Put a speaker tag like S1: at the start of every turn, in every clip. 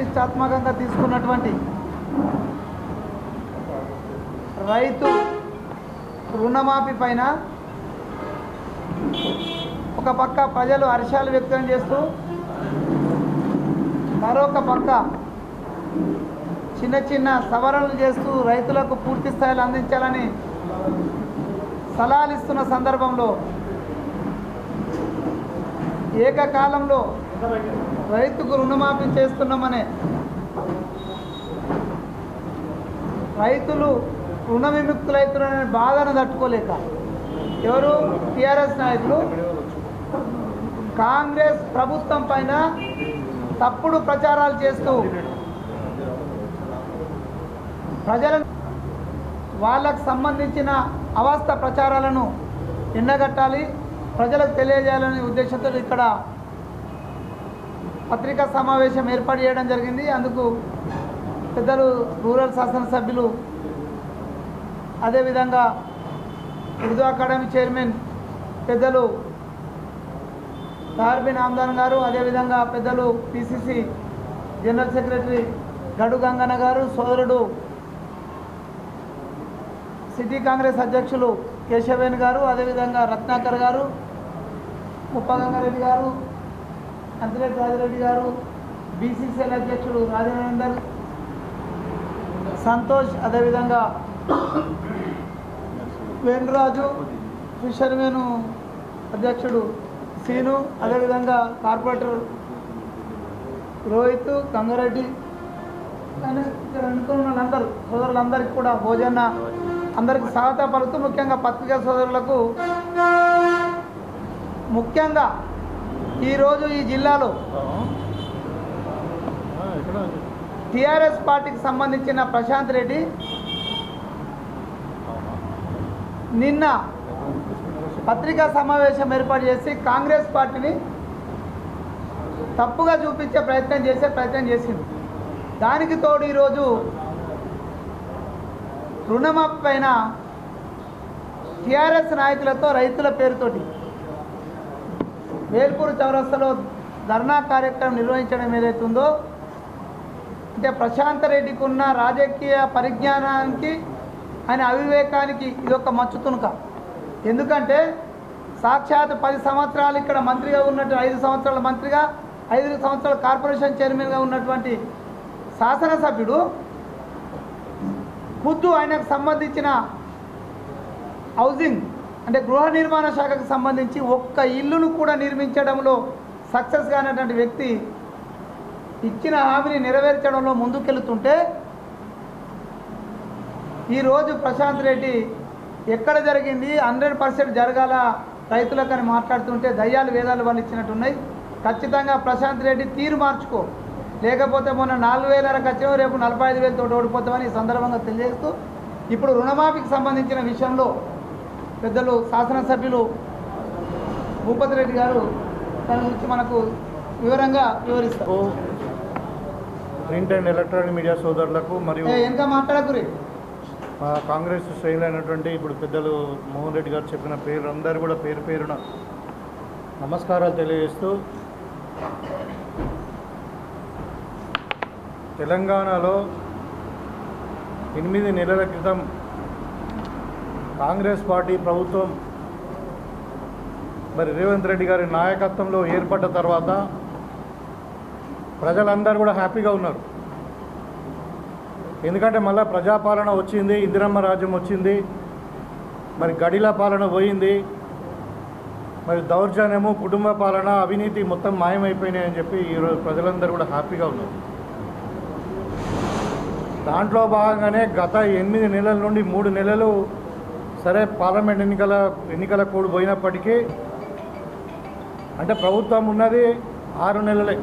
S1: ప్రతిష్టాత్మకంగా తీసుకున్నటువంటి రైతు రుణమాఫీ పైన ఒక పక్క ప్రజలు హర్షాలు వ్యక్తం చేస్తూ మరొక పక్క చిన్న చిన్న సవరణలు చేస్తూ రైతులకు పూర్తి స్థాయిలో అందించాలని సలహాలిస్తున్న సందర్భంలో ఏకకాలంలో రైతుకు రుణమాఫీ చేస్తున్నామనే రైతులు రుణ విముక్తులవుతున్నారనే బాధను తట్టుకోలేక ఎవరు టీఆర్ఎస్ నాయకులు కాంగ్రెస్ ప్రభుత్వం పైన తప్పుడు ప్రచారాలు చేస్తూ ప్రజల వాళ్ళకు సంబంధించిన అవస్థ ప్రచారాలను ఎండగట్టాలి ప్రజలకు తెలియజేయాలనే ఉద్దేశంతో ఇక్కడ పత్రికా సమావేశం ఏర్పాటు చేయడం జరిగింది అందుకు పెద్దలు రూరల్ శాసనసభ్యులు అదేవిధంగా ఉర్దూ అకాడమీ చైర్మన్ పెద్దలు తార్బిన్ ఆమ్దాన్ గారు అదేవిధంగా పెద్దలు పిసిసి జనరల్ సెక్రటరీ గడు గంగన్న గారు సోదరుడు సిటీ కాంగ్రెస్ అధ్యక్షులు కేశవేణ్ గారు అదేవిధంగా రత్నాకర్ గారు ముప్పగంగారెడ్డి గారు అంతలేటి రాజిరెడ్డి గారు బీసీసీఎల్ అధ్యక్షుడు రాజేందర్ సంతోష్ అదేవిధంగా వేణురాజు ఫిషర్మెన్ అధ్యక్షుడు సీను అదేవిధంగా కార్పొరేటర్ రోహిత్ కంగారెడ్డి అందరూ సోదరులందరికీ కూడా భోజన అందరికీ సహాయత పలుకుతూ ముఖ్యంగా పత్రికా సోదరులకు ముఖ్యంగా ఈరోజు ఈ జిల్లాలో టిఆర్ఎస్ పార్టీకి సంబంధించిన ప్రశాంత్ రెడ్డి నిన్న పత్రికా సమావేశం ఏర్పాటు చేసి కాంగ్రెస్ పార్టీని తప్పుగా చూపించే ప్రయత్నం చేసే ప్రయత్నం చేసింది దానికి తోడు ఈరోజు రుణమాఫీ పైన టీఆర్ఎస్ నాయకులతో రైతుల పేరుతోటి మేల్పూరు చౌరస్తాలో ధర్నా కార్యక్రమం నిర్వహించడం ఏదైతుందో అంటే ప్రశాంత్ రెడ్డికి ఉన్న రాజకీయ పరిజ్ఞానానికి ఆయన అవివేకానికి ఒక మచ్చు తునుక ఎందుకంటే సాక్షాత్ పది సంవత్సరాలు ఇక్కడ మంత్రిగా ఉన్నట్టు ఐదు సంవత్సరాల మంత్రిగా ఐదు సంవత్సరాల కార్పొరేషన్ చైర్మన్గా ఉన్నటువంటి శాసనసభ్యుడు ఖుద్దు ఆయనకు సంబంధించిన హౌసింగ్ అంటే గృహ నిర్మాణ శాఖకు సంబంధించి ఒక్క ఇల్లును కూడా నిర్మించడంలో సక్సెస్ కానటువంటి వ్యక్తి ఇచ్చిన హామీని నెరవేర్చడంలో ముందుకెళ్తుంటే ఈరోజు ప్రశాంత్ రెడ్డి ఎక్కడ జరిగింది హండ్రెడ్ పర్సెంట్ జరగాల రైతులకని మాట్లాడుతుంటే దయ్యాలు వేదాలు వాళ్ళు ఇచ్చినట్టున్నాయి ఖచ్చితంగా ప్రశాంత్ రెడ్డి తీరు మార్చుకో లేకపోతే మొన్న నాలుగు వేల ఖచ్చితంగా రేపు నలభై ఐదు వేలతో ఓడిపోతామని ఈ సందర్భంగా తెలియజేస్తూ ఇప్పుడు రుణమాఫీకి సంబంధించిన విషయంలో పెద్దలు శాసనసభ్యులు భూపతి రెడ్డి గారు దాని గురించి మనకు వివరంగా వివరిస్తారు
S2: ప్రింట్ అండ్ ఎలక్ట్రానిక్ మీడియా సోదరులకు మరియు ఎంత మాట్లాడకురి మా కాంగ్రెస్ అయినటువంటి ఇప్పుడు పెద్దలు మోహన్ రెడ్డి గారు చెప్పిన పేరు అందరు కూడా పేరు పేరున నమస్కారాలు తెలియజేస్తూ తెలంగాణలో ఎనిమిది నెలల క్రితం కాంగ్రెస్ పార్టీ ప్రభుత్వం మరి రేవంత్ రెడ్డి గారి నాయకత్వంలో ఏర్పడ్డ తర్వాత ప్రజలందరూ కూడా హ్యాపీగా ఉన్నారు ఎందుకంటే మళ్ళీ ప్రజాపాలన వచ్చింది ఇందిరమ్మ రాజ్యం వచ్చింది మరి గడిల పాలన పోయింది మరి దౌర్జన్యము కుటుంబ పాలన అవినీతి మొత్తం అని చెప్పి ఈరోజు ప్రజలందరూ కూడా హ్యాపీగా ఉన్నారు దాంట్లో భాగంగానే గత ఎనిమిది నెలల నుండి మూడు నెలలు సరే పార్లమెంట్ ఎన్నికల ఎన్నికల కోడ్ పోయినప్పటికీ అంటే ప్రభుత్వం ఉన్నది ఆరు నెలలే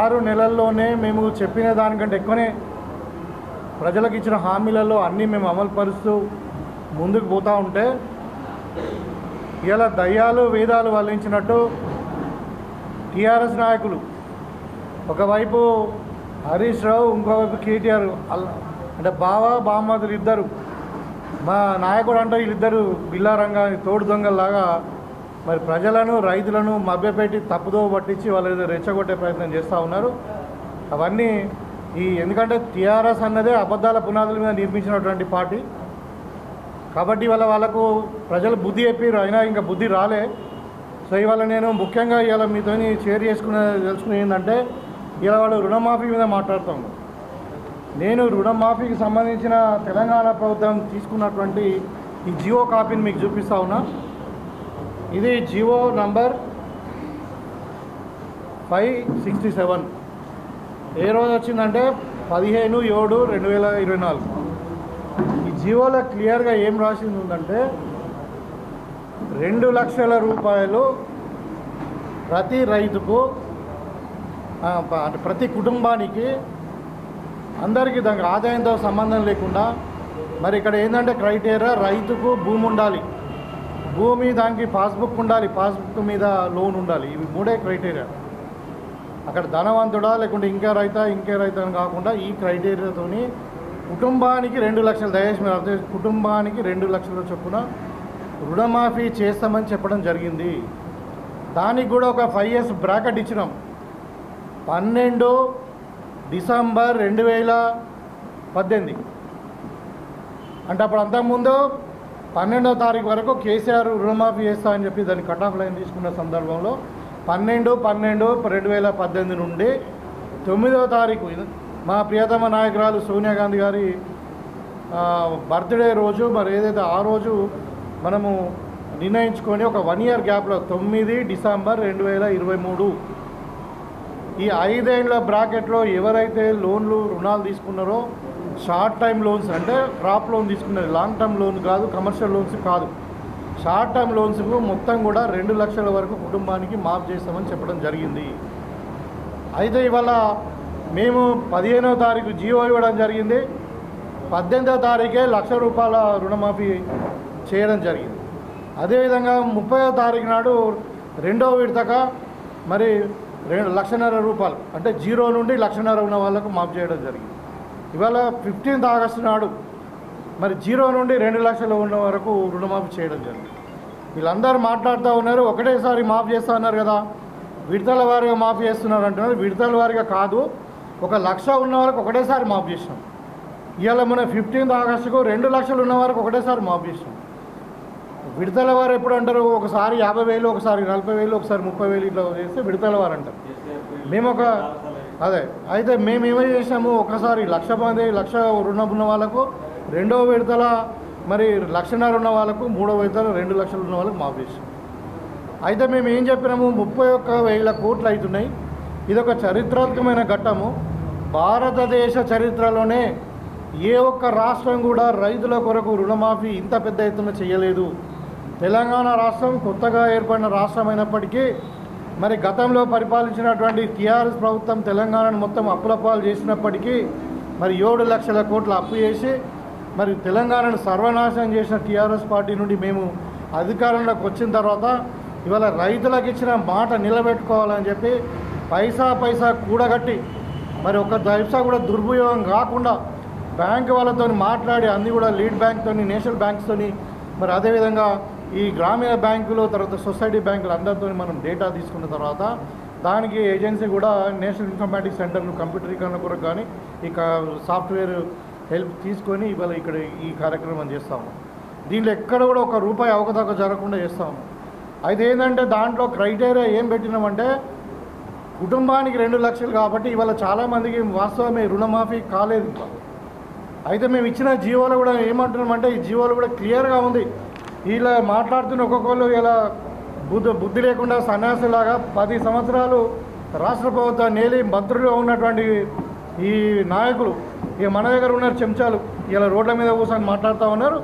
S2: ఆరు నెలల్లోనే మేము చెప్పిన దానికంటే ఎక్కువనే ప్రజలకు ఇచ్చిన హామీలలో అన్నీ మేము అమలు పరుస్తూ ముందుకు పోతూ ఉంటే ఇలా దయ్యాలు వేదాలు వల్లించినట్టు టీఆర్ఎస్ నాయకులు ఒకవైపు హరీష్ రావు ఇంకోవైపు కేటీఆర్ అంటే బావ బామ్మదులు ఇద్దరు మా నాయకుడు అంటే వీళ్ళిద్దరు బిల్లారంగా తోడు దొంగల్లాగా మరి ప్రజలను రైతులను మభ్యపెట్టి తప్పుదోవ పట్టించి వాళ్ళు ఏదో రెచ్చగొట్టే ప్రయత్నం చేస్తూ ఉన్నారు అవన్నీ ఈ ఎందుకంటే టీఆర్ఎస్ అన్నదే అబద్ధాల పునాదుల మీద నిర్మించినటువంటి పార్టీ కాబట్టి ఇవాళ వాళ్ళకు ప్రజలు బుద్ధి చెప్పారు అయినా ఇంకా బుద్ధి రాలే సో ఇవాళ నేను ముఖ్యంగా ఇవాళ మీతో షేర్ చేసుకునే తెలుసుకుని ఏంటంటే ఇలా వాళ్ళు రుణమాఫీ మీద మాట్లాడుతూ నేను రుణమాఫీకి సంబంధించిన తెలంగాణ ప్రభుత్వం తీసుకున్నటువంటి ఈ జియో కాపీని మీకు చూపిస్తా ఉన్నా ఇది Jio number five sixty seven ఏ రోజు వచ్చిందంటే పదిహేను ఏడు రెండు వేల ఇరవై నాలుగు ఈ జియోలో క్లియర్గా ఏం రాసింది ఉందంటే రెండు లక్షల రూపాయలు ప్రతి రైతుకు అంటే ప్రతి కుటుంబానికి అందరికీ దానికి ఆదాయంతో సంబంధం లేకుండా మరి ఇక్కడ ఏంటంటే క్రైటీరియా రైతుకు భూమి ఉండాలి భూమి దానికి పాస్బుక్ ఉండాలి పాస్బుక్ మీద లోన్ ఉండాలి ఇవి మూడే క్రైటీరియా అక్కడ ధనవంతుడా లేకుంటే ఇంకే రైతా ఇంకే రైత అని కాకుండా ఈ క్రైటీరియాతోని కుటుంబానికి రెండు లక్షలు దయచేసి మీరు అర్థం కుటుంబానికి రెండు లక్షల చొప్పున రుణమాఫీ చేస్తామని చెప్పడం జరిగింది దానికి కూడా ఒక ఫైవ్ ఇయర్స్ బ్రాకెట్ ఇచ్చినాం పన్నెండు డిసెంబర్ రెండు వేల పద్దెనిమిది అంటే అప్పుడు అంతకుముందు పన్నెండో తారీఖు వరకు కేసీఆర్ రుణమాఫీ చేస్తా అని చెప్పి దాన్ని కట్ ఆఫ్ లైన్ తీసుకున్న సందర్భంలో పన్నెండు పన్నెండు రెండు వేల పద్దెనిమిది నుండి తొమ్మిదో తారీఖు మా ప్రియతమ నాయకురాలు సోనియా గాంధీ గారి బర్త్డే రోజు మరి ఏదైతే ఆ రోజు మనము నిర్ణయించుకొని ఒక వన్ ఇయర్ గ్యాప్లో తొమ్మిది డిసెంబర్ రెండు వేల ఇరవై మూడు ఈ ఐదేళ్ల బ్రాకెట్లో ఎవరైతే లోన్లు రుణాలు తీసుకున్నారో షార్ట్ టైం లోన్స్ అంటే క్రాప్ లోన్ తీసుకున్నారు లాంగ్ టర్మ్ లోన్ కాదు కమర్షియల్ లోన్స్ కాదు షార్ట్ టర్మ్ లోన్స్కు మొత్తం కూడా రెండు లక్షల వరకు కుటుంబానికి మాఫ్ చేస్తామని చెప్పడం జరిగింది అయితే ఇవాళ మేము పదిహేనవ తారీఖు జీవో ఇవ్వడం జరిగింది పద్దెనిమిదవ తారీఖే లక్ష రూపాయల రుణమాఫీ చేయడం జరిగింది అదేవిధంగా ముప్పైవ తారీఖు నాడు రెండవ విడతగా మరి రెండు లక్షన్నర రూపాయలు అంటే జీరో నుండి లక్షన్నర ఉన్న వాళ్ళకు మాఫ్ చేయడం జరిగింది ఇవాళ ఫిఫ్టీన్త్ ఆగస్టు నాడు మరి జీరో నుండి రెండు లక్షలు ఉన్న వరకు రుణమాఫీ చేయడం జరిగింది వీళ్ళందరూ మాట్లాడుతూ ఉన్నారు ఒకటేసారి మాఫ్ చేస్తూ ఉన్నారు కదా విడతల వారిగా మాఫీ చేస్తున్నారు అంటున్నారు విడతల వారిగా కాదు ఒక లక్ష ఉన్న వరకు ఒకటేసారి మాఫ్ చేసినాం ఇవాళ మన ఫిఫ్టీన్త్ ఆగస్టుకు రెండు లక్షలు ఉన్న వరకు ఒకటేసారి మాఫ్ చేసినాం విడతల వారు ఎప్పుడు అంటారు ఒకసారి యాభై వేలు ఒకసారి నలభై వేలు ఒకసారి ముప్పై వేలు ఇట్లా చేస్తే విడతల వారు అంటారు మేము ఒక అదే అయితే మేము ఏమై చేసాము ఒకసారి లక్ష మంది లక్ష రుణం ఉన్న వాళ్ళకు రెండవ విడతల మరి లక్షన్నర ఉన్న వాళ్ళకు మూడవ విడతల రెండు లక్షలు ఉన్న వాళ్ళకు మాఫ్ చేసాం అయితే మేము ఏం చెప్పినాము ముప్పై ఒక్క వేల కోట్లు అవుతున్నాయి ఇది ఒక చరిత్రాత్మకమైన ఘట్టము భారతదేశ చరిత్రలోనే ఏ ఒక్క రాష్ట్రం కూడా రైతుల కొరకు రుణమాఫీ ఇంత పెద్ద ఎత్తున చేయలేదు తెలంగాణ రాష్ట్రం కొత్తగా ఏర్పడిన రాష్ట్రం అయినప్పటికీ మరి గతంలో పరిపాలించినటువంటి టీఆర్ఎస్ ప్రభుత్వం తెలంగాణను మొత్తం అప్పులపాలు చేసినప్పటికీ మరి ఏడు లక్షల కోట్ల అప్పు చేసి మరి తెలంగాణను సర్వనాశనం చేసిన టీఆర్ఎస్ పార్టీ నుండి మేము అధికారంలోకి వచ్చిన తర్వాత ఇవాళ రైతులకు ఇచ్చిన మాట నిలబెట్టుకోవాలని చెప్పి పైసా పైసా కూడగట్టి మరి ఒక దైసా కూడా దుర్వినియోగం కాకుండా బ్యాంక్ వాళ్ళతో మాట్లాడి అన్నీ కూడా లీడ్ బ్యాంక్తో నేషనల్ బ్యాంక్స్తో మరి అదేవిధంగా ఈ గ్రామీణ బ్యాంకులో తర్వాత సొసైటీ బ్యాంకులు అందరితో మనం డేటా తీసుకున్న తర్వాత దానికి ఏజెన్సీ కూడా నేషనల్ ఇన్ఫర్మేటిక్స్ సెంటర్ను కంప్యూటరీకరణ కొరకు కానీ ఈ సాఫ్ట్వేర్ హెల్ప్ తీసుకొని ఇవాళ ఇక్కడ ఈ కార్యక్రమం చేస్తాము దీంట్లో ఎక్కడ కూడా ఒక రూపాయి అవకతవక జరగకుండా చేస్తాము అయితే ఏంటంటే దాంట్లో క్రైటీరియా ఏం పెట్టినామంటే కుటుంబానికి రెండు లక్షలు కాబట్టి ఇవాళ చాలామందికి వాస్తవమే రుణమాఫీ కాలేదు అయితే మేము ఇచ్చిన జీవోలు కూడా ఏమంటున్నామంటే ఈ జీవోలు కూడా క్లియర్గా ఉంది ఇలా మాట్లాడుతున్న ఒక్కొక్కరు ఇలా బుద్ధి బుద్ధి లేకుండా సన్యాసిలాగా పది సంవత్సరాలు రాష్ట్ర ప్రభుత్వాన్ని నేలి మంత్రులుగా ఉన్నటువంటి ఈ నాయకులు ఇక మన దగ్గర ఉన్నారు చెంచాలు ఇలా రోడ్ల మీద కూర్చొని మాట్లాడుతూ ఉన్నారు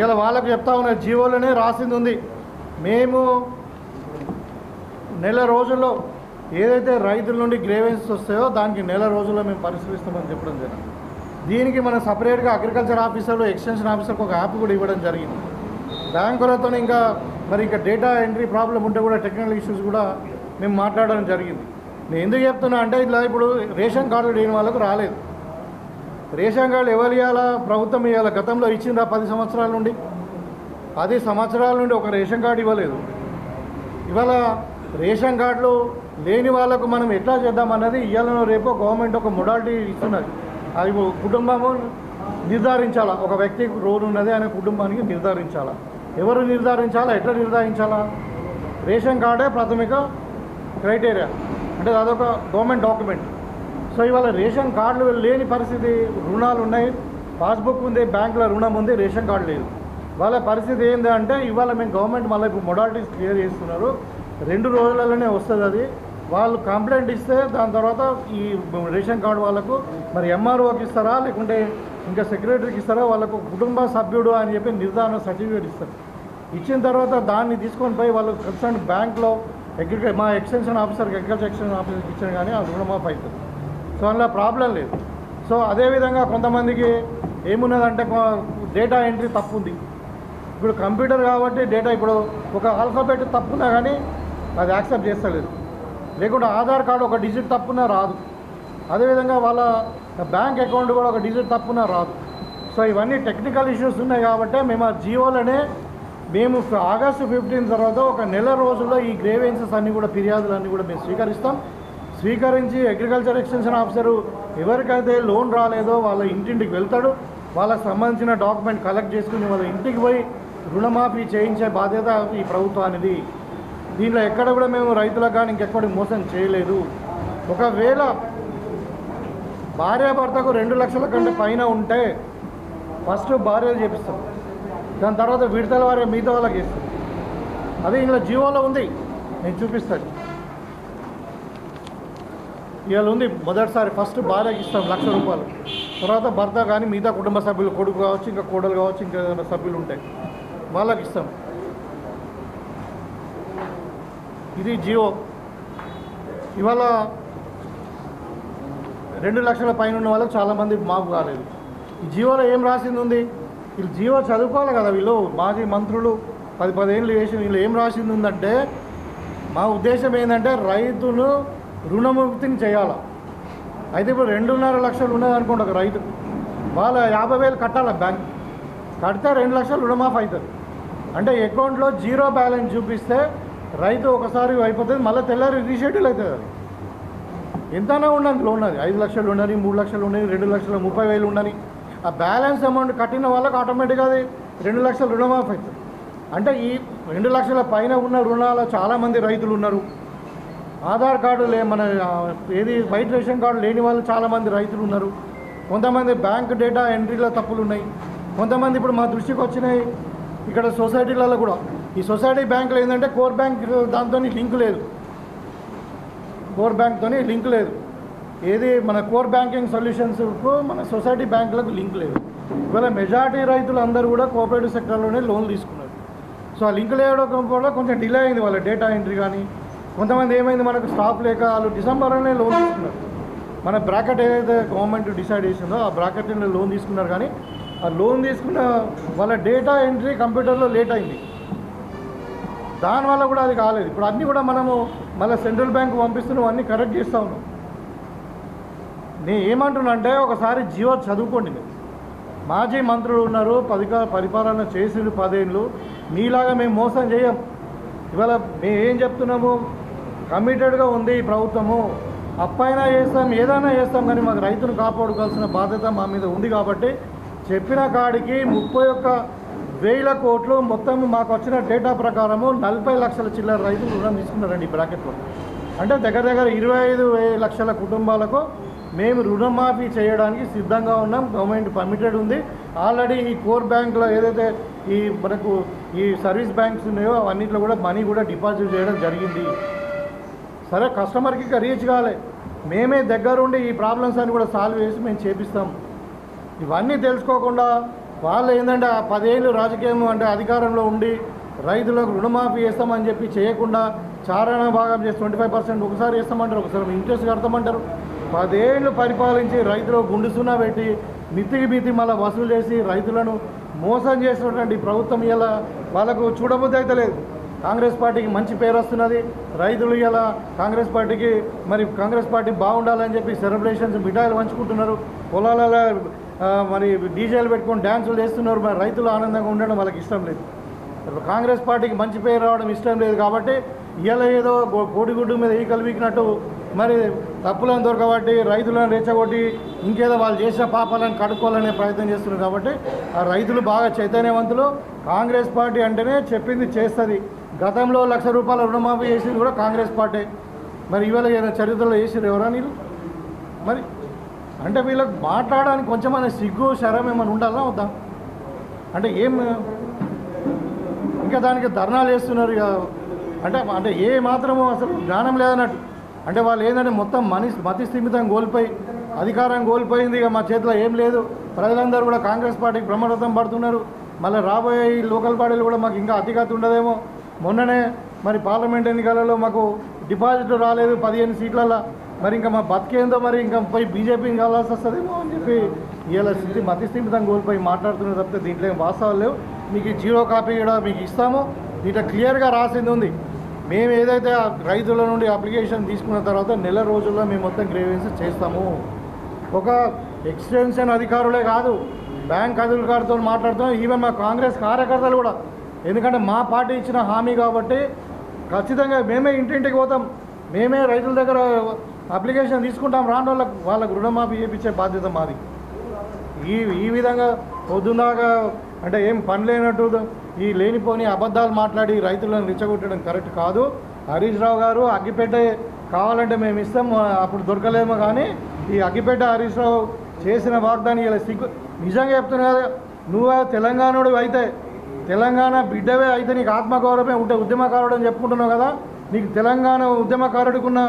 S2: ఇలా వాళ్ళకు చెప్తా ఉన్నారు జీవోలోనే రాసింది ఉంది మేము నెల రోజుల్లో ఏదైతే రైతుల నుండి గ్రేవెన్సెస్ వస్తాయో దానికి నెల రోజుల్లో మేము పరిశీలిస్తామని చెప్పడం జరిగింది దీనికి మనం సపరేట్గా అగ్రికల్చర్ ఆఫీసర్లు ఎక్స్టెన్షన్ ఆఫీసర్కి ఒక యాప్ కూడా ఇవ్వడం జరిగింది బ్యాంకులతో ఇంకా మరి ఇంకా డేటా ఎంట్రీ ప్రాబ్లం ఉంటే కూడా టెక్నికల్ ఇష్యూస్ కూడా మేము మాట్లాడడం జరిగింది నేను ఎందుకు చెప్తున్నా అంటే ఇలా ఇప్పుడు రేషన్ కార్డు లేని వాళ్ళకు రాలేదు రేషన్ కార్డు ఎవరు ఇవ్వాలా ప్రభుత్వం ఇవ్వాలా గతంలో ఇచ్చిందా పది సంవత్సరాల నుండి పది సంవత్సరాల నుండి ఒక రేషన్ కార్డు ఇవ్వలేదు ఇవాళ రేషన్ కార్డులు లేని వాళ్ళకు మనం ఎట్లా చేద్దామన్నది ఇవ్వాలనో రేపో గవర్నమెంట్ ఒక మొడాలిటీ ఇస్తున్నది అది కుటుంబము నిర్ధారించాలా ఒక వ్యక్తికి రోల్ ఉన్నది ఆయన కుటుంబానికి నిర్ధారించాలా ఎవరు నిర్ధారించాలా ఎట్లా నిర్ధారించాలా రేషన్ కార్డే ప్రాథమిక క్రైటీరియా అంటే అదొక గవర్నమెంట్ డాక్యుమెంట్ సో ఇవాళ రేషన్ కార్డులు లేని పరిస్థితి రుణాలు ఉన్నాయి పాస్బుక్ ఉంది బ్యాంకులో రుణం ఉంది రేషన్ కార్డు లేదు వాళ్ళ పరిస్థితి ఏంది అంటే ఇవాళ మేము గవర్నమెంట్ మళ్ళీ ఇప్పుడు మొడాలిటీస్ క్లియర్ చేస్తున్నారు రెండు రోజులలోనే వస్తుంది అది వాళ్ళు కంప్లైంట్ ఇస్తే దాని తర్వాత ఈ రేషన్ కార్డు వాళ్ళకు మరి ఎంఆర్ఓకి ఇస్తారా లేకుంటే ఇంకా సెక్రటరీకి ఇస్తారో వాళ్ళకు కుటుంబ సభ్యుడు అని చెప్పి నిర్ధారణ సర్టిఫికేట్ ఇస్తారు ఇచ్చిన తర్వాత దాన్ని తీసుకొని పోయి వాళ్ళు కన్సర్న్ బ్యాంక్లో అగ్రికల్చర్ మా ఎక్స్టెన్షన్ ఆఫీసర్కి అగ్రికల్చర్ ఎక్స్టెన్షన్ ఆఫీసర్కి ఇచ్చిన కానీ అది రుణమాఫ్ అవుతుంది సో అందులో ప్రాబ్లం లేదు సో అదేవిధంగా కొంతమందికి ఏమున్నదంటే డేటా ఎంట్రీ తప్పు ఉంది ఇప్పుడు కంప్యూటర్ కాబట్టి డేటా ఇప్పుడు ఒక ఆల్ఫాబెట్ తప్పున్నా కానీ అది యాక్సెప్ట్ చేస్తలేదు లేకుంటే ఆధార్ కార్డు ఒక డిజిట్ తప్పున్నా రాదు అదేవిధంగా వాళ్ళ బ్యాంక్ అకౌంట్ కూడా ఒక డిజిట్ తప్పున రాదు సో ఇవన్నీ టెక్నికల్ ఇష్యూస్ ఉన్నాయి కాబట్టి మేము ఆ జియోలోనే మేము ఆగస్టు ఫిఫ్టీన్ తర్వాత ఒక నెల రోజుల్లో ఈ గ్రేవెన్సెస్ అన్నీ కూడా ఫిర్యాదులు అన్నీ కూడా మేము స్వీకరిస్తాం స్వీకరించి అగ్రికల్చర్ ఎక్స్టెన్షన్ ఆఫీసరు ఎవరికైతే లోన్ రాలేదో వాళ్ళ ఇంటింటికి వెళ్తాడు వాళ్ళకి సంబంధించిన డాక్యుమెంట్ కలెక్ట్ చేసుకుని వాళ్ళ ఇంటికి పోయి రుణమాఫీ చేయించే బాధ్యత ఈ అనేది దీంట్లో ఎక్కడ కూడా మేము రైతులకు కానీ ఇంకెక్కడ మోసం చేయలేదు ఒకవేళ భార్యాభర్తకు రెండు లక్షల కంటే పైన ఉంటే ఫస్ట్ భార్యలు చేపిస్తాం దాని తర్వాత విడతల వారే మిగతా వాళ్ళకి ఇస్తాం అది ఇలా జీవోలో ఉంది నేను చూపిస్తాను ఇవాళ ఉంది మొదటిసారి ఫస్ట్ భార్యకి ఇస్తాం లక్ష రూపాయలు తర్వాత భర్త కానీ మిగతా కుటుంబ సభ్యులు కొడుకు కావచ్చు ఇంకా కోడలు కావచ్చు ఇంకా ఏదైనా సభ్యులు ఉంటాయి వాళ్ళకి ఇస్తాం ఇది జియో ఇవాళ రెండు లక్షల పైన ఉన్న వాళ్ళకి చాలామంది మాకు కాలేదు ఈ జీవోలో ఏం రాసింది ఉంది వీళ్ళు జీవో చదువుకోవాలి కదా వీళ్ళు మాజీ మంత్రులు పది పదేళ్ళు చేసి వీళ్ళు ఏం రాసింది ఉందంటే మా ఉద్దేశం ఏంటంటే రైతును రుణముక్తిని చేయాలి అయితే ఇప్పుడు రెండున్నర లక్షలు ఉన్నదనుకోండి ఒక రైతు వాళ్ళ యాభై వేలు కట్టాలి బ్యాంక్ కడితే రెండు లక్షలు రుణమాఫ్ అవుతుంది అంటే అకౌంట్లో జీరో బ్యాలెన్స్ చూపిస్తే రైతు ఒకసారి అయిపోతుంది మళ్ళీ తెల్లారి రీషెడ్యూల్ అవుతుంది అది ఎంతనా ఉండాలి లోన్ అది ఐదు లక్షలు ఉండని మూడు లక్షలు ఉండని రెండు లక్షల ముప్పై వేలు ఉండని ఆ బ్యాలెన్స్ అమౌంట్ కట్టిన వాళ్ళకి ఆటోమేటిక్గా అది రెండు లక్షల రుణమాఫీ అవుతుంది అంటే ఈ రెండు లక్షల పైన ఉన్న రుణాలు చాలామంది రైతులు ఉన్నారు ఆధార్ కార్డు లే మన ఏది వైట్ రేషన్ కార్డు లేని వాళ్ళు చాలామంది రైతులు ఉన్నారు కొంతమంది బ్యాంక్ డేటా ఎంట్రీలో తప్పులు ఉన్నాయి కొంతమంది ఇప్పుడు మా దృష్టికి వచ్చినాయి ఇక్కడ సొసైటీలలో కూడా ఈ సొసైటీ బ్యాంకులు ఏంటంటే కోర్ బ్యాంక్ దాంతో లింక్ లేదు కోర్ బ్యాంక్తోని లింక్ లేదు ఏది మన కోర్ బ్యాంకింగ్ సొల్యూషన్స్కు మన సొసైటీ బ్యాంకులకు లింక్ లేదు ఇవాళ మెజార్టీ రైతులు అందరూ కూడా కోఆపరేటివ్ సెక్టర్లోనే లోన్లు తీసుకున్నారు సో ఆ లింక్ లేవడం వల్ల కొంచెం డిలే అయింది వాళ్ళ డేటా ఎంట్రీ కానీ కొంతమంది ఏమైంది మనకు స్టాఫ్ లేక వాళ్ళు డిసెంబర్లోనే లోన్ తీసుకున్నారు మన బ్రాకెట్ ఏదైతే గవర్నమెంట్ డిసైడ్ చేసిందో ఆ బ్రాకెట్లో లోన్ తీసుకున్నారు కానీ ఆ లోన్ తీసుకున్న వాళ్ళ డేటా ఎంట్రీ కంప్యూటర్లో లేట్ అయింది దానివల్ల కూడా అది కాలేదు ఇప్పుడు అన్నీ కూడా మనము మళ్ళీ సెంట్రల్ బ్యాంక్ పంపిస్తున్నావు అన్నీ కరెక్ట్ చేస్తా ఉన్నావు నేను ఏమంటున్నా అంటే ఒకసారి జీవో చదువుకోండి మీరు మాజీ మంత్రులు ఉన్నారు పదిక పరిపాలన చేసిండ్రు పదేళ్ళు మీలాగా మేము మోసం చేయం ఇవాళ మేము ఏం చెప్తున్నాము కమిటెడ్గా ఉంది ఈ ప్రభుత్వము అప్పైనా చేస్తాం ఏదైనా చేస్తాం కానీ మాకు రైతును కాపాడుకోవాల్సిన బాధ్యత మా మీద ఉంది కాబట్టి చెప్పిన కాడికి ముప్పై ఒక్క వేల కోట్లు మొత్తం మాకు వచ్చిన డేటా ప్రకారము నలభై లక్షల చిల్లర రైతులు రుణం తీసుకున్నారండి ఈ బ్రాకెట్లో అంటే దగ్గర దగ్గర ఇరవై ఐదు లక్షల కుటుంబాలకు మేము రుణమాఫీ చేయడానికి సిద్ధంగా ఉన్నాం గవర్నమెంట్ పర్మిటెడ్ ఉంది ఆల్రెడీ ఈ కోర్ బ్యాంక్లో ఏదైతే ఈ మనకు ఈ సర్వీస్ బ్యాంక్స్ ఉన్నాయో అవన్నింటిలో కూడా మనీ కూడా డిపాజిట్ చేయడం జరిగింది సరే కస్టమర్కి ఇక రీచ్ కావాలి మేమే దగ్గరుండి ఈ ప్రాబ్లమ్స్ అన్ని కూడా సాల్వ్ చేసి మేము చేపిస్తాం ఇవన్నీ తెలుసుకోకుండా వాళ్ళు ఏంటంటే ఆ పదేళ్ళు రాజకీయం అంటే అధికారంలో ఉండి రైతులకు రుణమాఫీ చేస్తామని చెప్పి చేయకుండా చారణ భాగం చేసి ట్వంటీ ఫైవ్ పర్సెంట్ ఒకసారి వేస్తామంటారు ఒకసారి ఇంట్రెస్ట్ కడతామంటారు పదేళ్ళు పరిపాలించి రైతులు గుండు సున్నా పెట్టి మితికి మితి మళ్ళీ వసూలు చేసి రైతులను మోసం చేసినటువంటి ప్రభుత్వం ఇలా వాళ్ళకు చూడబుద్ధి అయితే లేదు కాంగ్రెస్ పార్టీకి మంచి పేరు వస్తున్నది రైతులు ఇలా కాంగ్రెస్ పార్టీకి మరి కాంగ్రెస్ పార్టీ బాగుండాలని చెప్పి సెలబ్రేషన్స్ మిఠాయిలు పంచుకుంటున్నారు పొలాల మరి డీజేలు పెట్టుకొని డ్యాన్సులు చేస్తున్నారు మరి రైతులు ఆనందంగా ఉండడం వాళ్ళకి ఇష్టం లేదు కాంగ్రెస్ పార్టీకి మంచి పేరు రావడం ఇష్టం లేదు కాబట్టి ఇలా ఏదో కోడిగుడ్డు మీద ఈ కలిపినట్టు మరి తప్పులను దొరకబట్టి రైతులను రెచ్చగొట్టి ఇంకేదో వాళ్ళు చేసిన పాపాలను కడుక్కోవాలనే ప్రయత్నం చేస్తున్నారు కాబట్టి ఆ రైతులు బాగా చైతన్యవంతులు కాంగ్రెస్ పార్టీ అంటేనే చెప్పింది చేస్తుంది గతంలో లక్ష రూపాయల రుణమాఫీ చేసింది కూడా కాంగ్రెస్ పార్టీ మరి ఇవాళ చరిత్రలో చేసారు ఎవరా నీళ్ళు మరి అంటే వీళ్ళకి మాట్లాడడానికి కొంచెమైనా సిగ్గు శరం ఏమైనా ఉండాలా వద్దా అంటే ఏం ఇంకా దానికి ధర్నాలు వేస్తున్నారు అంటే అంటే ఏ మాత్రము అసలు జ్ఞానం లేదన్నట్టు అంటే వాళ్ళు ఏంటంటే మొత్తం మని మతి స్థిమితం కోల్పోయి అధికారం కోల్పోయింది ఇక మా చేతిలో ఏం లేదు ప్రజలందరూ కూడా కాంగ్రెస్ పార్టీకి బ్రహ్మరథం పడుతున్నారు మళ్ళీ రాబోయే ఈ లోకల్ పార్టీలు కూడా మాకు ఇంకా అతిగత ఉండదేమో మొన్ననే మరి పార్లమెంట్ ఎన్నికలలో మాకు డిపాజిట్ రాలేదు పదిహేను సీట్లలో మరి ఇంకా మా బతికేందో మరి ఇంకా పోయి బీజేపీని కలవాల్సి వస్తుందేమో అని చెప్పి ఇలా స్థితి మతి స్థిమితం కోల్పోయి మాట్లాడుతున్నారు తప్పితే దీంట్లో ఏం వాస్తవాలు లేవు మీకు జీరో కాపీ కూడా మీకు ఇస్తాము దీంట్లో క్లియర్గా రాసింది ఉంది మేము ఏదైతే రైతుల నుండి అప్లికేషన్ తీసుకున్న తర్వాత నెల రోజుల్లో మేము మొత్తం గ్రేవెన్స్ చేస్తాము ఒక ఎక్స్టెన్షన్ అధికారులే కాదు బ్యాంక్ అధికారులతో మాట్లాడుతున్నాం ఈవెన్ మా కాంగ్రెస్ కార్యకర్తలు కూడా ఎందుకంటే మా పార్టీ ఇచ్చిన హామీ కాబట్టి ఖచ్చితంగా మేమే ఇంటింటికి పోతాం మేమే రైతుల దగ్గర అప్లికేషన్ తీసుకుంటాం రాని వాళ్ళకు వాళ్ళకు రుణమాఫీ చేయించే బాధ్యత మాది ఈ ఈ విధంగా పొద్దున్నాగా అంటే ఏం పని లేనట్టు ఈ లేనిపోని అబద్ధాలు మాట్లాడి రైతులను రెచ్చగొట్టడం కరెక్ట్ కాదు హరీష్ రావు గారు అగ్గిపేట కావాలంటే మేము ఇస్తాం అప్పుడు దొరకలేము కానీ ఈ అగ్గిపేట హరీష్ రావు చేసిన వాగ్దాన్ని ఇలా సిగ్గు నిజంగా చెప్తున్నా కదా నువ్వు తెలంగాణడు అయితే తెలంగాణ బిడ్డవే అయితే నీకు ఆత్మగౌరవమే ఉంటే ఉద్యమకారుడు అని చెప్పుకుంటున్నావు కదా నీకు తెలంగాణ ఉద్యమకారుడికి ఉన్న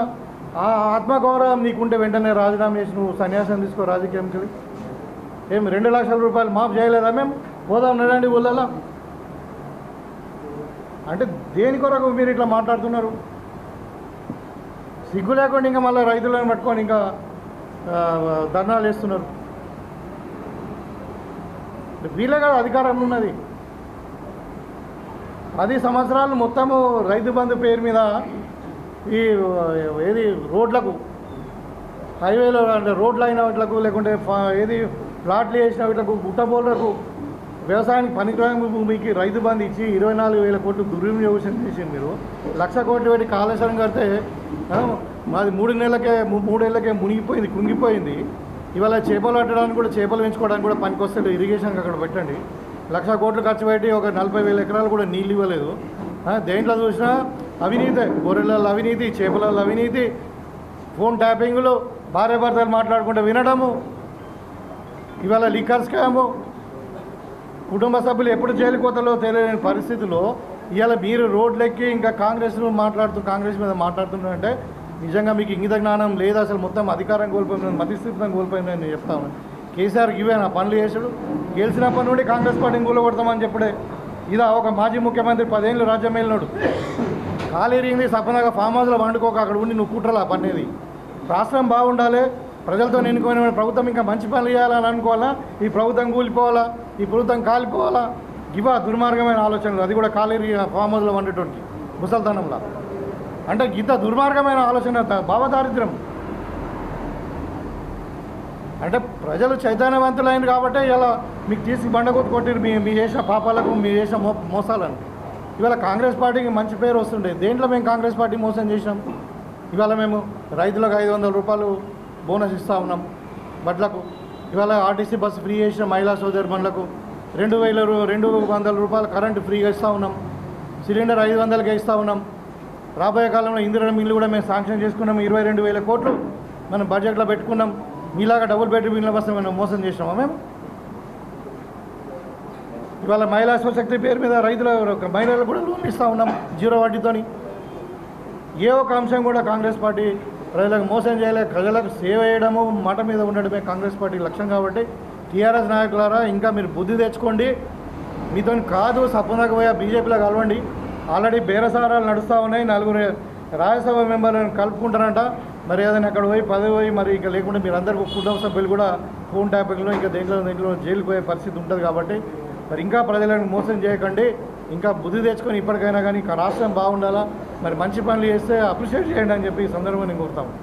S2: ఆ ఆత్మగౌరవం నీకుంటే వెంటనే రాజీనామా చేసి నువ్వు సన్యాసం తీసుకో రాజకీయంకి ఏం రెండు లక్షల రూపాయలు మాఫ్ చేయలేదా మేము పోదాం నడండి ఊళ్ళలో అంటే దేని కొరకు మీరు ఇట్లా మాట్లాడుతున్నారు సిగ్గు లేకుండా ఇంకా మళ్ళీ రైతులను పట్టుకొని ఇంకా ధర్నాలు వేస్తున్నారు వీళ్ళే కాదు అధికారం ఉన్నది పది సంవత్సరాలు మొత్తము రైతు బంధు పేరు మీద ఈ ఏది రోడ్లకు హైవేలో అంటే రోడ్లు అయిన వాటికు లేకుంటే ఏది ప్లాట్లు వేసిన వాటికు గుట్టబోలకు వ్యవసాయానికి పనికిరాని భూమికి రైతు బంధు ఇచ్చి ఇరవై నాలుగు వేల కోట్లు దుర్వినియోగం చేసింది మీరు లక్ష కోట్లు పెట్టి కాళేశ్వరం కడితే మాది మూడు నెలలకే మూడేళ్ళకే మునిగిపోయింది కుంగిపోయింది ఇవాళ చేపలు పట్టడానికి కూడా చేపలు పెంచుకోవడానికి కూడా పనికొస్తాడు ఇరిగేషన్కి అక్కడ పెట్టండి లక్ష కోట్లు ఖర్చు పెట్టి ఒక నలభై వేల ఎకరాలు కూడా నీళ్ళు ఇవ్వలేదు దేంట్లో చూసినా అవినీతి గొర్రెల అవినీతి చేపల అవినీతి ఫోన్ ట్యాపింగ్లు భార్య భర్తలు మాట్లాడుకుంటే వినడము ఇవాళ లిక్కర్ స్కాము కుటుంబ సభ్యులు ఎప్పుడు జైలుకోతలో తెలియని పరిస్థితుల్లో ఇవాళ మీరు రోడ్లెక్కి ఇంకా కాంగ్రెస్ మాట్లాడుతూ కాంగ్రెస్ మీద మాట్లాడుతుంటే నిజంగా మీకు ఇంగిత జ్ఞానం లేదు అసలు మొత్తం అధికారం కోల్పోయింది మతిస్థితం కోల్పోయిందని నేను చెప్తాను కేసీఆర్ ఇవే నా పనులు చేసాడు గెలిచినప్పటి నుండి కాంగ్రెస్ పార్టీని కూలగొడతామని చెప్పుడే ఇదా ఒక మాజీ ముఖ్యమంత్రి పదేళ్ళు రాజ్యం వెళ్ళినాడు రింగ్ని సపనగా ఫామ్ హౌస్లో వండుకోక అక్కడ ఉండి నువ్వు కుట్రలా పనేది రాష్ట్రం బాగుండాలి ప్రజలతో ఎన్నుకునే ప్రభుత్వం ఇంకా మంచి పనులు చేయాలని అనుకోవాలా ఈ ప్రభుత్వం కూలిపోవాలా ఈ ప్రభుత్వం కాలిపోవాలా ఇవా దుర్మార్గమైన ఆలోచనలు అది కూడా కాలేరి ఫామ్ హౌస్లో వండేటువంటి ముసల్తనంలో అంటే ఇంత దుర్మార్గమైన ఆలోచన భావదారిద్ర్యం అంటే ప్రజలు చైతన్యవంతులైన కాబట్టి ఇలా మీకు తీసి బండగొట్టు కొట్టి మీ మీ చేసిన పాపాలకు మీరు చేసిన మో మోసాలను ఇవాళ కాంగ్రెస్ పార్టీకి మంచి పేరు వస్తుండే దేంట్లో మేము కాంగ్రెస్ పార్టీ మోసం చేసినాం ఇవాళ మేము రైతులకు ఐదు వందల రూపాయలు బోనస్ ఇస్తూ ఉన్నాం బట్లకు ఇవాళ ఆర్టీసీ బస్సు ఫ్రీ చేసిన మహిళా సోదరు బండ్లకు రెండు వేల రెండు వందల రూపాయలు కరెంటు ఫ్రీగా ఇస్తూ ఉన్నాం సిలిండర్ ఐదు వందలకే ఇస్తూ ఉన్నాం రాబోయే కాలంలో ఇందిరణ మిల్లు కూడా మేము శాంక్షన్ చేసుకున్నాం ఇరవై రెండు వేల కోట్లు మనం బడ్జెట్లో పెట్టుకున్నాం మీలాగా డబుల్ బెడ్రూమ్ ఇళ్ళ బస్సు మేము మోసం చేసినామా మేము ఇవాళ మహిళా స్వశక్తి పేరు మీద రైతుల మహిళలు కూడా లోన్ ఇస్తూ ఉన్నాం జీరో వడ్డీతోని ఏ ఒక్క అంశం కూడా కాంగ్రెస్ పార్టీ ప్రజలకు మోసం చేయలే ప్రజలకు సేవ చేయడము మాట మీద ఉండడమే కాంగ్రెస్ పార్టీ లక్ష్యం కాబట్టి టీఆర్ఎస్ నాయకులారా ఇంకా మీరు బుద్ధి తెచ్చుకోండి మీతో కాదు సపనకు పోయా బీజేపీలో కలవండి ఆల్రెడీ బేరసారాలు నడుస్తూ ఉన్నాయి నలుగురు రాజ్యసభ మెంబర్లను కలుపుకుంటారంట మరి ఏదైనా అక్కడ పోయి పదవి పోయి మరి ఇంకా లేకుండా మీరు అందరికీ కుటుంబ సభ్యులు కూడా ఫోన్ ట్యాపింగ్లో ఇంకా దేంట్లో దేంట్లో జైలుకు పోయే పరిస్థితి ఉంటుంది కాబట్టి మరి ఇంకా ప్రజలను మోసం చేయకండి ఇంకా బుద్ధి తెచ్చుకొని ఇప్పటికైనా కానీ రాష్ట్రం బాగుండాలా మరి మంచి పనులు చేస్తే అప్రిషియేట్ చేయండి అని చెప్పి ఈ సందర్భంగా నేను కోరుతాము